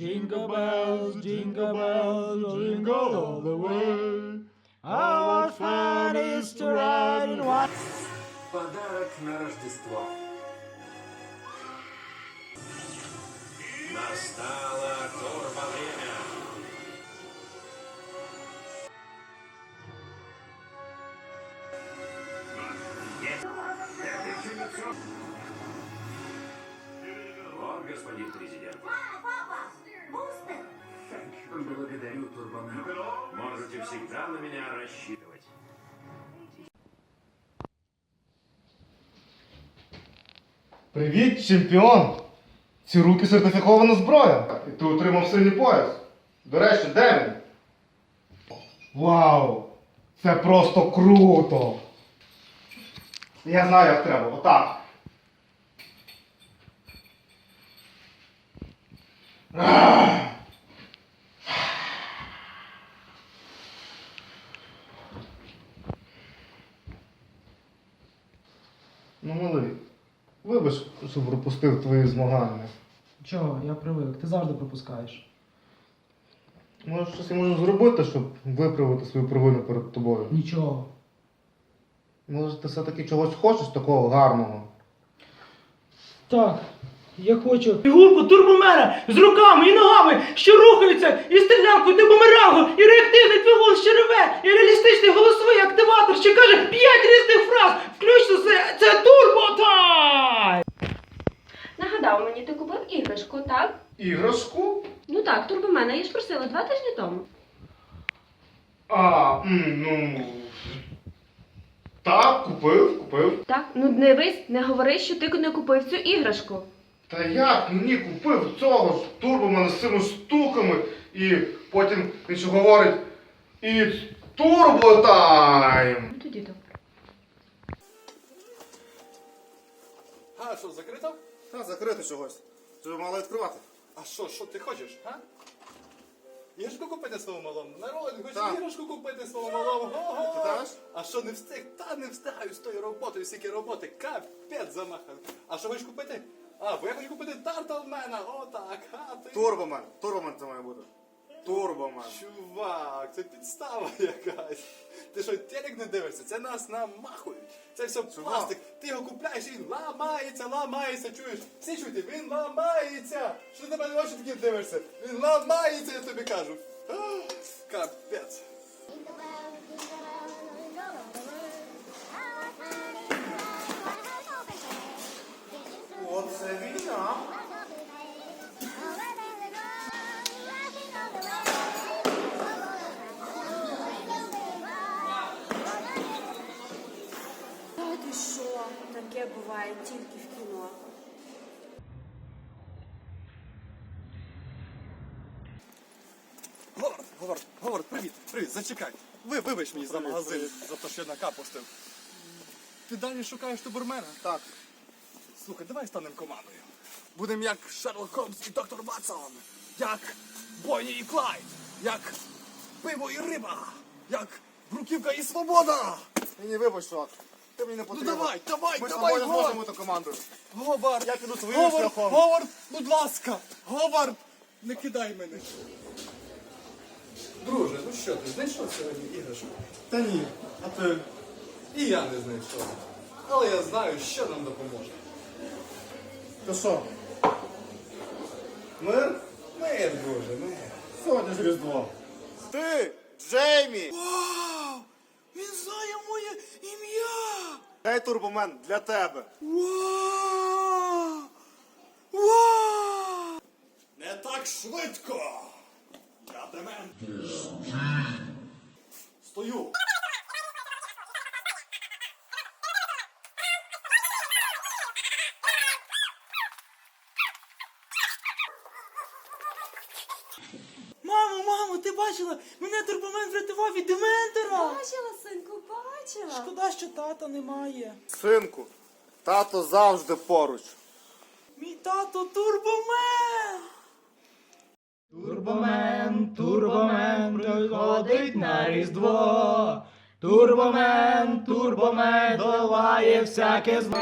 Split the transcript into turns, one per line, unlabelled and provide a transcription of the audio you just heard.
Jingle bells, jingle bells, jingle all the way. Oh, what fun it is to ride in one.
Подарок на Рождество. Настало турбовремя. Вот, господин президент. Благодарю, Турбомен. Можете всегда на меня рассчитывать.
Привіт, чемпіон! Ці руки сертифікована зброя. І ти отримав синій пояс. До речі, де він? Вау! Це просто круто! Я знаю, як треба. Отак. Ах! Ну, малий, вибач, що пропустив твої змагання.
Чого, я привик, ти завжди пропускаєш.
Може, щось я можу зробити, щоб виправити свою провину перед тобою.
Нічого.
Може, ти все-таки чогось хочеш такого гарного?
Так, я хочу фігурку турбомера з руками і ногами, що рухаються, і стрілянку до бумерангу, і
мені, ти купив іграшку, так?
Іграшку?
Ну так, турбомена, я ж просила два тижні тому.
А, м, ну. Так, купив, купив.
Так, ну дивись, не говори, що ти не купив цю іграшку.
Та як мені купив цього ж турбомена з цими штуками, і потім він ще говорить It's Turbo Time!
Ну тоді добре.
А, що, закрито?
Та закрити чогось. Щоб мало відкривати.
А що, що ти хочеш, а? Іграшку купити свого малому? Народ, хочеш
Так.
іграшку купити свого малому?
Ти?
А що не встиг? Та не встигаю з тою роботою, стільки роботи, капець замахав. А що хочеш купити? А, бо я хочу купити Тарталмена, отак, а ти...
Турбомен. Турбомен це має бути. Турбомен.
Чувак, це підстава якась. Ти що, телек не дивишся? Це нас намахують. Це все пластик. Ти його купляєш він ламається, ламається, чуєш? Всі чуєте, він ламається. Що ти мене очі такі дивишся? Він ламається, я тобі кажу. Ах,
Таке буває тільки в кіно.
Говард, Говард, Говард, привіт, привіт, зачекай. Ви вибач мені за магазин, за те, що я накапустив. Ти далі шукаєш тубурмена?
Так.
Слухай, давай станемо командою. Будемо як Шерлок Холмс і доктор Ватсон. Як Бонні і Клайд. Як пиво і риба. Як Бруківка і свобода.
Ні, ні, вибач, чувак. Ти мені не
Ну
потрібен.
давай, давай,
Ми з
давай,
тобою
Говард.
зможемо ту команду.
Говард,
Я піду своїм
Говард,
шляхом.
Говард, будь ласка, Говард, не кидай мене. Друже, ну що ти, знайшов сьогодні іграшку?
Та ні. А ти?
І я не знайшов. Але я знаю, що нам допоможе.
То що? Мир?
Мир, друже, мир.
Сьогодні ж Різдво. Ти, Джеймі!
Він знає моє ім'я!
Гей, турбомен, для тебе.
Вау! Вау! Не так швидко! Я демен. Стою!
Мамо, ти бачила? Мене турбомен врятував від дементора!
Бачила, синку, бачила.
Шкода, що тата немає.
Синку, тато завжди поруч.
Мій тато турбомен! Турбомен, турбомен приходить на Різдво. Турбомен, турбомен долає всяке зло.